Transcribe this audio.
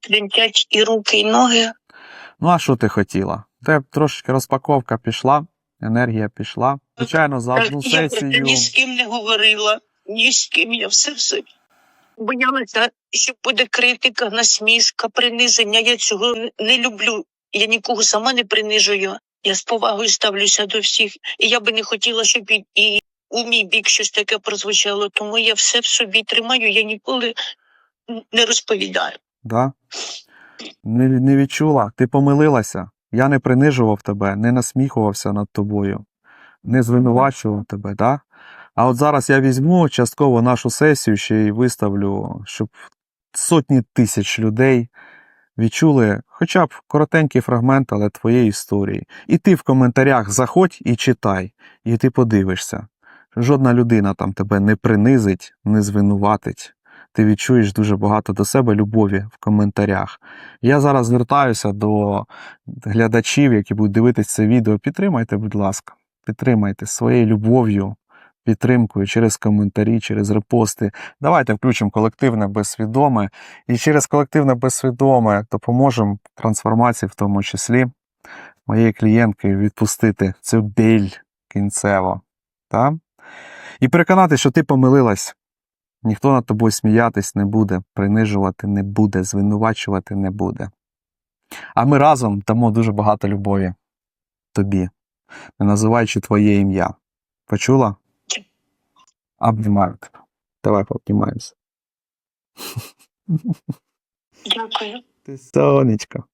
тремтять і руки, і ноги. Ну, а що ти хотіла? У тебе трошки розпаковка пішла, енергія пішла. Звичайно, за одну я сесію. ні з ким не говорила, ні з ким я все все. Боялася, що буде критика, насмішка, приниження. Я цього не люблю. Я нікого сама не принижую. Я з повагою ставлюся до всіх. І я би не хотіла, щоб і, і у мій бік щось таке прозвучало. Тому я все в собі тримаю, я ніколи не розповідаю. Да? Не, не відчула, ти помилилася. Я не принижував тебе, не насміхувався над тобою, не звинувачував тебе, да? А от зараз я візьму частково нашу сесію ще й виставлю, щоб сотні тисяч людей відчули хоча б коротенький фрагмент, але твоєї історії. І ти в коментарях заходь і читай, і ти подивишся. Жодна людина там тебе не принизить, не звинуватить. Ти відчуєш дуже багато до себе любові в коментарях. Я зараз звертаюся до глядачів, які будуть дивитися це відео. Підтримайте, будь ласка, підтримайте своєю любов'ю, підтримкою через коментарі, через репости. Давайте включимо колективне безсвідоме. І через колективне безсвідоме допоможемо трансформації, в тому числі моєї клієнтки відпустити цю біль кінцево. Та? І переконати, що ти помилилась. Ніхто над тобою сміятись не буде, принижувати не буде, звинувачувати не буде. А ми разом дамо дуже багато любові тобі, не називаючи твоє ім'я. Почула? Обнімаю тебе. Давай пообнімаємося. Дякую. Ти сонечко.